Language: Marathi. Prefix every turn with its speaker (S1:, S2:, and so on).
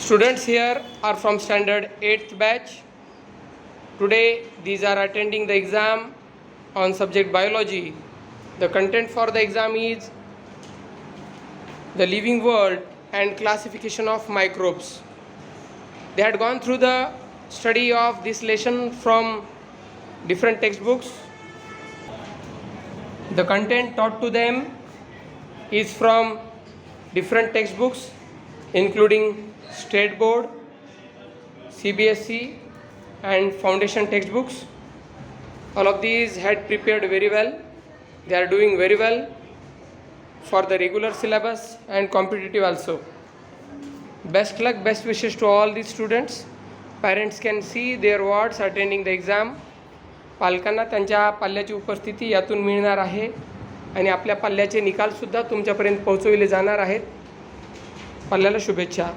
S1: Students here are from standard 8th batch. Today these are attending the exam on subject biology. The content for the exam is the living world and classification of microbes. They had gone through the study of this lesson from different textbooks. The content taught to them is from different textbooks including state board cbsc and foundation textbooks all of these had prepared very well they are doing very well for the regular syllabus and competitive also best luck best wishes to all these students parents can see their wards attending the exam पालकांना त्यांच्या पाल्याची उपस्थिती यातून मिळणार आहे आणि आपल्या पाल्याचे निकालसुद्धा तुमच्यापर्यंत पोहोचविले जाणार आहेत पल्ल्याला शुभेच्छा.